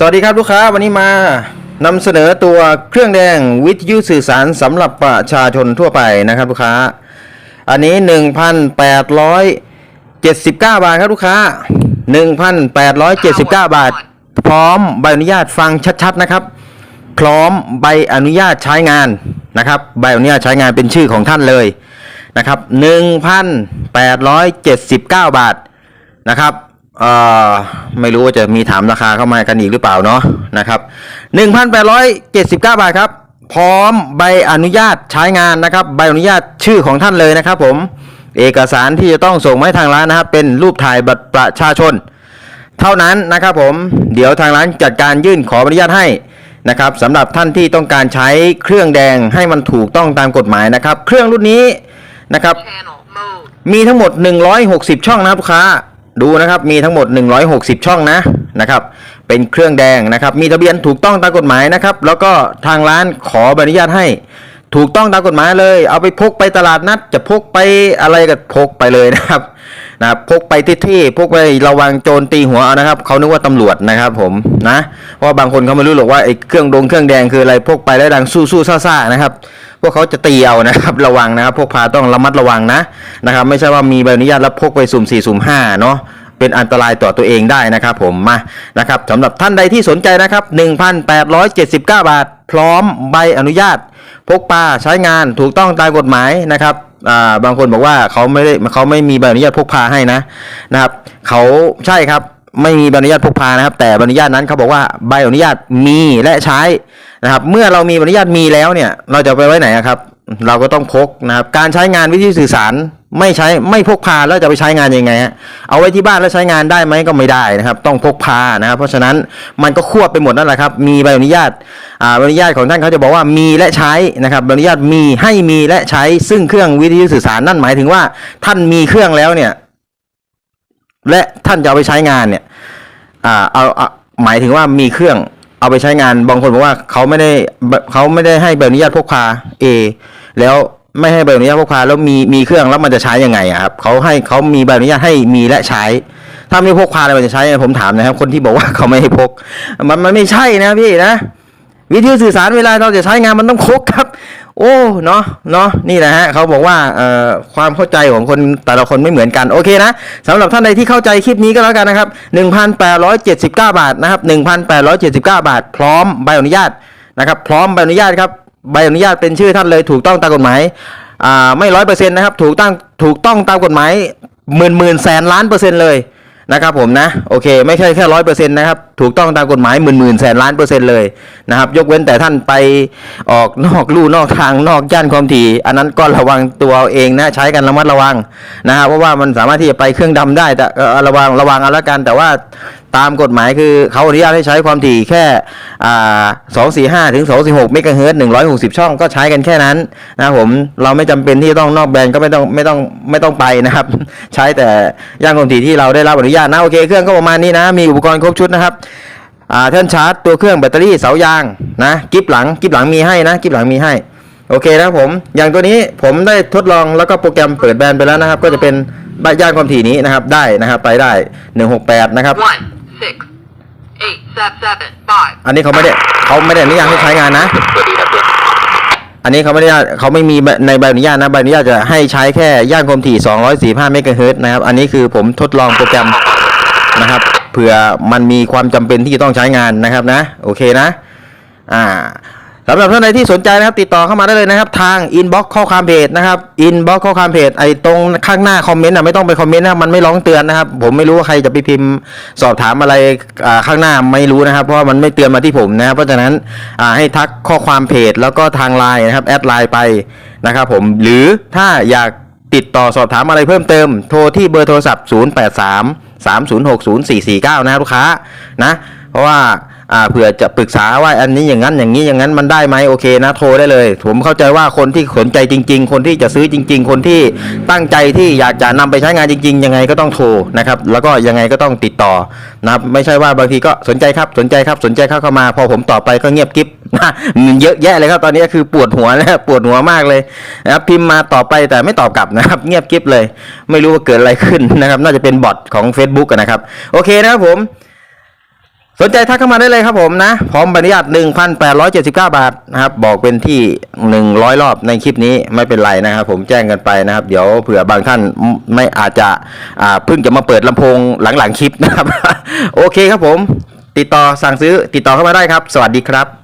สวัสดีครับลูกค้าวันนี้มานำเสนอตัวเครื่องแดงวิทยุสื่อสารสำหรับประชาชนทั่วไปนะครับลูกค้า อันนี้ 1,879 บาทครับลูกค้า 1,879 บาท พร้อมใบอนุญาตฟังชัดๆนะครับ พร้อมใบอนุญาตใช้งานนะครับใบอนุญาตใช้งานเป็นชื่อของท่านเลยนะครับ 1,879 บาทนะครับ อ่อไม่รู้ว่าจะมีถามราคาเข้ามากันอีกหรือเปล่าเนาะนะครับ1,879 บาทครับ พร้อมใบอนุญาตใช้งานนะครับ ใบอนุญาตชื่อของท่านเลยนะครับ ผมเอกสารที่จะต้องส่งมาให้ทางร้านนะครับ เป็นรูปถ่ายบัตรประชาชน เท่านั้นนะครับผมเดี๋ยวทางร้านจัดการยื่นขออนุญาตให้นะครับสำหรับท่านที่ต้องการใช้เครื่องแดงให้มันถูกต้องตามกฎหมายนะครับ เครื่องรุ่นนี้นะครับ Channel mode. มีทั้งหมด 160 ช่องนะครับลูกค้า ดูนะครับมีทั้งหมด 160 ช่องนะนะครับ เป็นเครื่องแดงนะครับ มีทะเบียนถูกต้องตามกฎหมายนะครับ แล้วก็ทางร้านขอใบอนุญาตให้ ถูกต้องตามกฎหมายเลย เอาไปพกไปตลาดนัด จะพกไปอะไรก็พกไปเลยนะครับนะพกไปที่ที่พกไประวังโจรตีหัวเอานะครับเขานึกว่าตำรวจนะครับ ผมนะเพราะว่าบางคนเขาไม่รู้หรอกว่าไอ้เครื่องดงเครื่องแดงคืออะไรพกไปแล้วดังสู้สู้ซ่าซ่าๆนะครับ พวกเขาจะตีเอานะครับ ระวังนะครับ พกพาต้องระมัดระวังนะนะครับ ไม่ใช่ว่ามีใบอนุญาตแล้วพกไปสุ่มสี่สุ่มห้าเนาะเป็นอันตรายต่อตัวเองได้นะครับ ผมมานะครับสำหรับท่านใดที่สนใจนะครับ 1,879 บาท พร้อมใบอนุญาต พกพาใช้งานถูกต้องตามกฎหมายนะครับอ่าบางคนบอกว่าเขาไม่ได้เขาไม่มีใบอนุญาตพกพาให้นะนะครับเขาใช่ครับไม่มีใบอนุญาตพกพานะครับ แต่ใบอนุญาตนั้นเขาบอกว่าใบอนุญาตมีและใช้นะครับ เมื่อเรามีใบอนุญาตมีแล้วเนี่ย เราจะไปไว้ไหนครับ เราก็ต้องพกนะครับ การใช้งานวิธีสื่อสาร ไม่ใช้ไม่พกพาแล้วจะไปใช้งานยังไงฮะเอาไว้ที่บ้านแล้วใช้งานได้ไหมก็ไม่ได้นะครับ ต้องพกพานะครับเพราะฉะนั้นมันก็ควบไปหมดนั่นแหละครับ มีใบอนุญาตอ่าใบอนุญาตของท่านเขาจะบอกว่ามีและใช้นะครับใบอนุญาตมีให้มีและใช้ซึ่งเครื่องวิทยุสื่อสารนั่นหมายถึงว่า ท่านมีเครื่องแล้วเนี่ย และท่านจะเอาไปใช้งานเนี่ยอ่าเอาเอาหมายถึงว่ามีเครื่องเอาไปใช้งานบางคนบอกว่าเขาไม่ได้เขาไม่ได้ให้ใบอนุญาตพกพาเอแล้ว ไม่ให้ใบอนุญาตพกพาแล้วมีมีเครื่องแล้วมันจะใช้ยังไงอะครับเขาให้เขามีใบอนุญาตให้มีและใช้ ถ้าไม่พกพาแล้วมันจะใช้ผมถามนะครับ คนที่บอกว่าเขาไม่ให้พก มันมันไม่ใช่นะพี่นะ วิทยุสื่อสารเวลาเราจะใช้งานมันต้องพกครับ โอ้เนาะเนาะนี่แหละฮะเขาบอกว่าเอ่อความเข้าใจของคนแต่ละคนไม่เหมือนกันโอเคนะสำหรับท่านใดที่เข้าใจคลิปนี้ก็แล้วกันนะครับ1,879 บาทนะครับ1,879 บาท พร้อมใบอนุญาตนะครับ พร้อมใบอนุญาตครับ ใบอนุญาตเป็นชื่อท่านเลยถูกต้องตามกฎหมายอ่าไม่ร้อยเปอร์เซ็นต์นะครับถูกต้องถูกต้องตามกฎหมายหมื่นหมื่นแสนล้านเปอร์เซ็นต์เลยนะครับผมนะโอเค ไม่ใช่แค่ร้อยเปอร์เซ็นต์นะครับ ถูกต้องตามกฎหมายหมื่นหมื่นแสนล้านเปอร์เซ็นต์เลยนะครับ ยกเว้นแต่ท่านไปออกนอกลู่นอกทางนอกย่านความถี่ อันนั้นก็ระวังตัวเองนะใช้กันระมัดระวังนะครับเพราะว่ามันสามารถที่จะไปเครื่องดำได้แต่ระวังระวังเอาละกัน แต่ว่าตามกฎหมายคือเขาอนุญาตให้ใช้ความถี่แค่สองสี่ห้าถึงสองสี่หกเมกะเฮิรตซ์หนึ่งร้อยหกสิบช่องก็ใช้กันแค่นั้นนะผมเราไม่จำเป็นที่ต้องนอกแบรนด์ก็ไม่ต้องไม่ต้องไม่ต้องไปนะครับ ใช้แต่ย่างความถี่ที่เราได้รับอนุญาตนะโอเคเครื่องก็ประมาณนี้นะมีอุปกรณ์ครบชุดนะครับอ่าท่านชาร์จตัวเครื่องแบตเตอรี่เสายางนะกิฟหลังกิฟหลังมีให้นะกิฟหลังมีให้โอเคนะครับผมอย่างตัวนี้ผมได้ทดลองแล้วก็โปรแกรมเปิดแบรนด์ไปแล้วนะครับ ก็จะเป็นย่านความถี่นี้นะครับได้นะครับไปได้168นะครับ One, six, eight, seven, seven, five. อันนี้เขาไม่ได้เขาไม่ได้อนุญาตให้ใช้งานนะ อันนี้เขาไม่ได้เขาไม่มีในใบอนุญาตนะใบอนุญาตจะให้ใช้แค่ย่านความถี่245เมกะเฮิรตซ์นะครับ อันนี้คือผมทดลองโปรแกรมนะครับ เผื่อมันมีความจำเป็นที่จะต้องใช้งานนะครับนะโอเคนะอ่าสำหรับท่านใดที่สนใจนะครับติดต่อเข้ามาได้เลยนะครับ ทางอินบ็อกซ์ข้อความเพจนะครับอินบ็อกซ์ข้อความเพจไอ้ตรงข้างหน้าคอมเมนต์อะไม่ต้องไปคอมเมนต์นะมันไม่ร้องเตือนนะครับ ผมไม่รู้ว่าใครจะไปพิมพ์สอบถามอะไรข้างหน้าไม่รู้นะครับ เพราะมันไม่เตือนมาที่ผมนะครับเพราะฉะนั้นให้ทักข้อความเพจแล้วก็ทางไลน์นะครับแอดไลน์ไปนะครับผมหรือถ้าอยากติดต่อสอบถามอะไรเพิ่มเติม โทรที่เบอร์โทรศัพท์ 083 306 0449 นะลูกค้านะ เพราะว่า อ่าเผื่อจะปรึกษาว่าอันนี้อย่างนั้นอย่างนี้อย่างนั้นมันได้ไหมโอเคนะโทรได้เลย ผมเข้าใจว่าคนที่สนใจจริง ๆ คนที่จะซื้อจริง ๆ คนที่ตั้งใจที่อยากจะนำไปใช้งานจริง ๆ ยังไงก็ต้องโทรนะครับแล้วก็ยังไงก็ต้องติดต่อนะครับไม่ใช่ว่าบางทีก็สนใจครับสนใจครับสนใจเข้าเข้ามา พอผมตอบไปก็เงียบกิ๊บนะเยอะแยะเลยครับตอนนี้คือปวดหัวนะปวดหัวมากเลยนะครับพิมพ์มาตอบไปแต่ไม่ตอบกลับนะครับ เงียบกิ๊บเลย ไม่รู้ว่าเกิดอะไรขึ้นนะครับ น่าจะเป็นบอทของ Facebook นะครับ โอเคนะครับผม สนใจทักเข้ามาได้เลยครับผมนะ พร้อมใบอนุญาต1,879 บาทนะครับ บอกเป็นที่ 100 รอบในคลิปนี้ไม่เป็นไรนะครับ ผมแจ้งกันไปนะครับ เดี๋ยวเผื่อบางท่านไม่อาจจะอ่าเพิ่งจะมาเปิดลำโพงหลังๆคลิปนะครับ โอเคครับผม ติดต่อสั่งซื้อติดต่อเข้ามาได้ครับ สวัสดีครับ